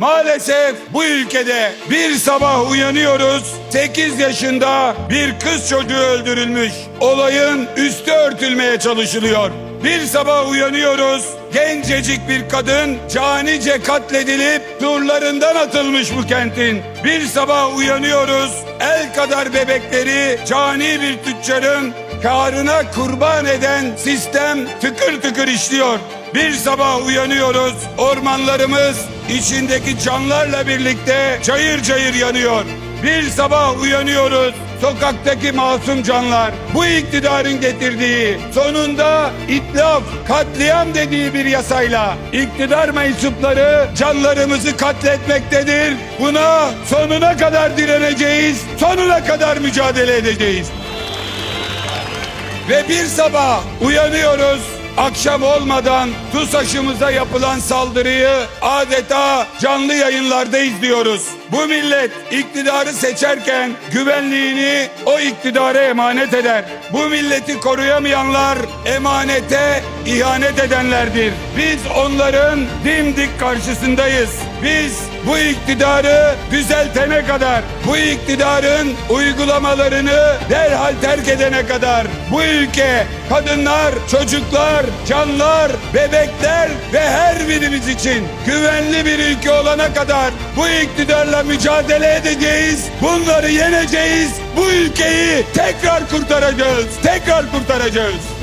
Maalesef bu ülkede bir sabah uyanıyoruz. 8 yaşında bir kız çocuğu öldürülmüş. Olayın üstü örtülmeye çalışılıyor. Bir sabah uyanıyoruz. Gencecik bir kadın canice katledilip surlarından atılmış bu kentin. Bir sabah uyanıyoruz. El kadar bebekleri cani bir tüccarın karına kurban eden sistem tıkır tıkır işliyor. Bir sabah uyanıyoruz. Ormanlarımız içindeki canlarla birlikte cayır cayır yanıyor. Bir sabah uyanıyoruz. Sokaktaki masum canlar bu iktidarın getirdiği sonunda itlaf, katliam dediği bir yasayla iktidar mensupları canlarımızı katletmektedir. Buna sonuna kadar direneceğiz, sonuna kadar mücadele edeceğiz. Ve bir sabah uyanıyoruz. Akşam olmadan TUSAŞ'ımıza yapılan saldırıyı adeta canlı yayınlarda izliyoruz. Bu millet iktidarı seçerken güvenliğini o iktidara emanet eder. Bu milleti koruyamayanlar emanete ihanet edenlerdir. Biz onların dimdik karşısındayız. Biz bu iktidarı kadar, bu iktidarın uygulamalarını derhal terk edene kadar bu ülke kadınlar, çocuklar, canlar, bebekler ve her birimiz için güvenli bir ülke olana kadar bu iktidarla mücadele edeceğiz. Bunları yeneceğiz. Bu ülkeyi tekrar kurtaracağız. Tekrar kurtaracağız.